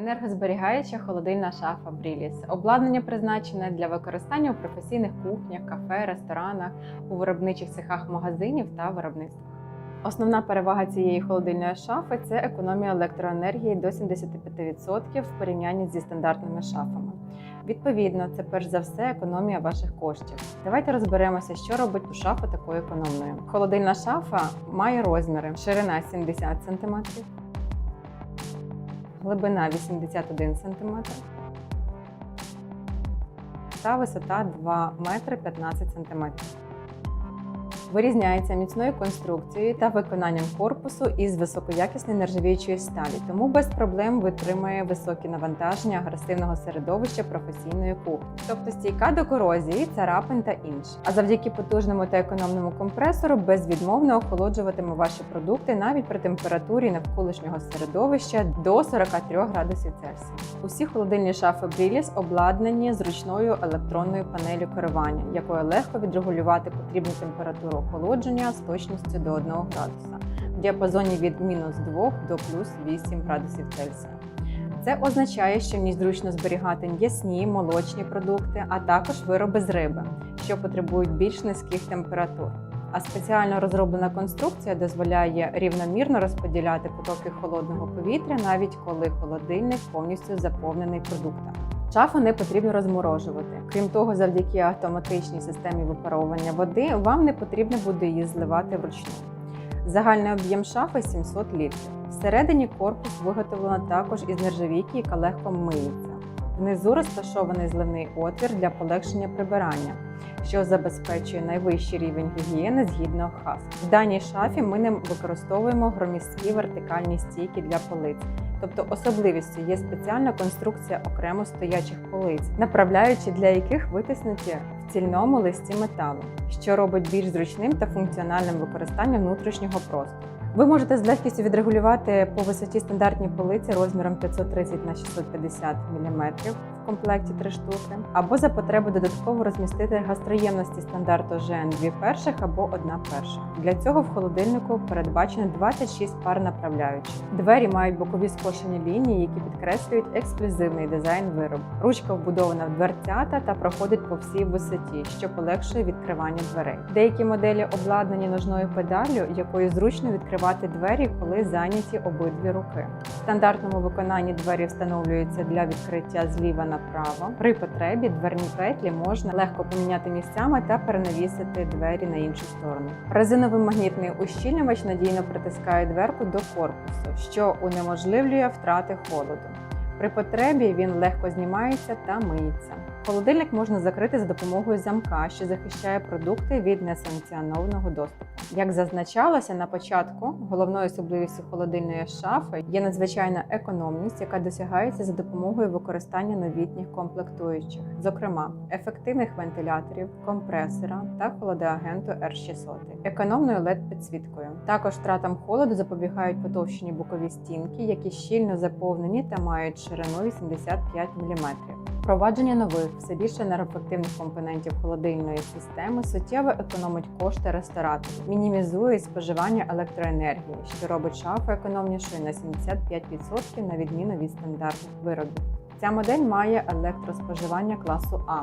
Енергозберігаюча холодильна шафа Бріліс. Обладнання призначене для використання у професійних кухнях, кафе, ресторанах, у виробничих цехах магазинів та виробництвах. Основна перевага цієї холодильної шафи це економія електроенергії до 75% в порівнянні зі стандартними шафами. Відповідно, це перш за все економія ваших коштів. Давайте розберемося, що робить ту шафу такою економною. Холодильна шафа має розміри: ширина 70 см, глибина 81 см та висота 2 метри 15 см. Вирізняється міцною конструкцією та виконанням корпусу із високоякісної нержавіючої сталі, тому без проблем витримує високі навантаження агресивного середовища професійної кухні, тобто стійка до корозії, царапин та інше. А завдяки потужному та економному компресору безвідмовно охолоджуватиме ваші продукти навіть при температурі навколишнього середовища до 43 градусів Цельсія. Усі холодильні шафи Бріліс обладнані зручною електронною панелью керування, якою легко відрегулювати потрібну температуру охолодження з точністю до 1 градуса в діапазоні від мінус 2 до плюс 8 градусів Цельсія. Це означає, що ній зручно зберігати м'ясні, молочні продукти, а також вироби з риби, що потребують більш низьких температур. А спеціально розроблена конструкція дозволяє рівномірно розподіляти потоки холодного повітря, навіть коли холодильник повністю заповнений продуктами. Шафу не потрібно розморожувати. Крім того, завдяки автоматичній системі випаровування води вам не потрібно буде її зливати вручну. Загальний об'єм шафи 700 літрів. Всередині корпус виготовлено також із нержавійки, яка легко миється. Внизу розташований зливний отвір для полегшення прибирання, що забезпечує найвищий рівень гігієни згідно ХАС. В даній шафі ми не використовуємо громісткі вертикальні стійки для полиць. Тобто особливістю є спеціальна конструкція окремо стоячих полиць, направляючи для яких витиснуті в цільному листі металу, що робить більш зручним та функціональним використання внутрішнього простору. Ви можете з легкістю відрегулювати по висоті стандартні полиці розміром 530 на 650 мм в комплекті 3 штуки, або за потреби додатково розмістити гастроємності стандарту ЖН 2 перших або 1 перша. Для цього в холодильнику передбачено 26 пар направляючих. Двері мають бокові скошені лінії, які підкреслюють ексклюзивний дизайн виробу. Ручка вбудована в дверцята та проходить по всій висоті, що полегшує відкривання дверей. Деякі моделі обладнані ножною педаллю, якою зручно відкривати двері, коли зайняті обидві руки. В стандартному виконанні двері встановлюються для відкриття зліва направо. При потребі дверні петлі можна легко поміняти місцями та перенавісити двері на іншу сторону. Резиновий магнітний ущільнювач надійно притискає дверку до корпусу, що унеможливлює втрати холоду. При потребі він легко знімається та миється. Холодильник можна закрити за допомогою замка, що захищає продукти від несанкціонованого доступу. Як зазначалося на початку, головною особливістю холодильної шафи є надзвичайна економність, яка досягається за допомогою використання новітніх комплектуючих, зокрема ефективних вентиляторів, компресора та холодоагенту R600, економною led підсвіткою. Також втратам холоду запобігають потовщені бокові стінки, які щільно заповнені та мають ширину 85 мм. Впровадження нових, все більше енергоефективних компонентів холодильної системи суттєво економить кошти рестораторів, мінімізує споживання електроенергії, що робить шафу економнішою на 75% на відміну від стандартних виробів. Ця модель має електроспоживання класу А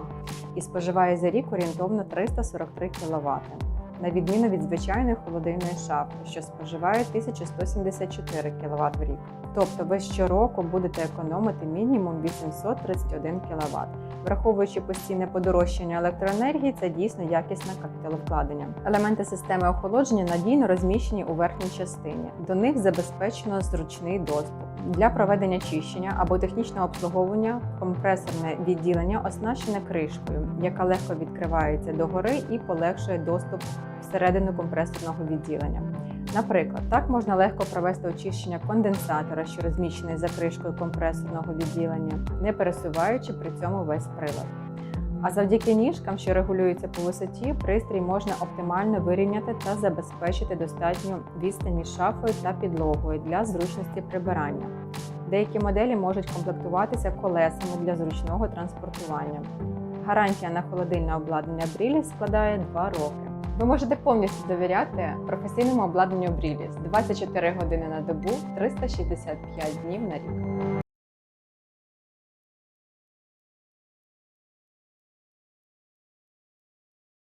і споживає за рік орієнтовно 343 кВт, на відміну від звичайної холодильної шафи, що споживає 1174 кВт в рік. Тобто ви щороку будете економити мінімум 831 кВт. Враховуючи постійне подорожчання електроенергії, це дійсно якісне капіталовкладення. Елементи системи охолодження надійно розміщені у верхній частині. До них забезпечено зручний доступ. Для проведення чищення або технічного обслуговування компресорне відділення оснащене кришкою, яка легко відкривається догори і полегшує доступ всередину компресорного відділення. Наприклад, так можна легко провести очищення конденсатора, що розміщений за кришкою компресорного відділення, не пересуваючи при цьому весь прилад. А завдяки ніжкам, що регулюються по висоті, пристрій можна оптимально вирівняти та забезпечити достатню відстань між шафою та підлогою для зручності прибирання. Деякі моделі можуть комплектуватися колесами для зручного транспортування. Гарантія на холодильне обладнання Брілі складає 2 роки. Ви можете повністю довіряти професійному обладнанню Бріліс 24 години на добу, 365 днів на рік.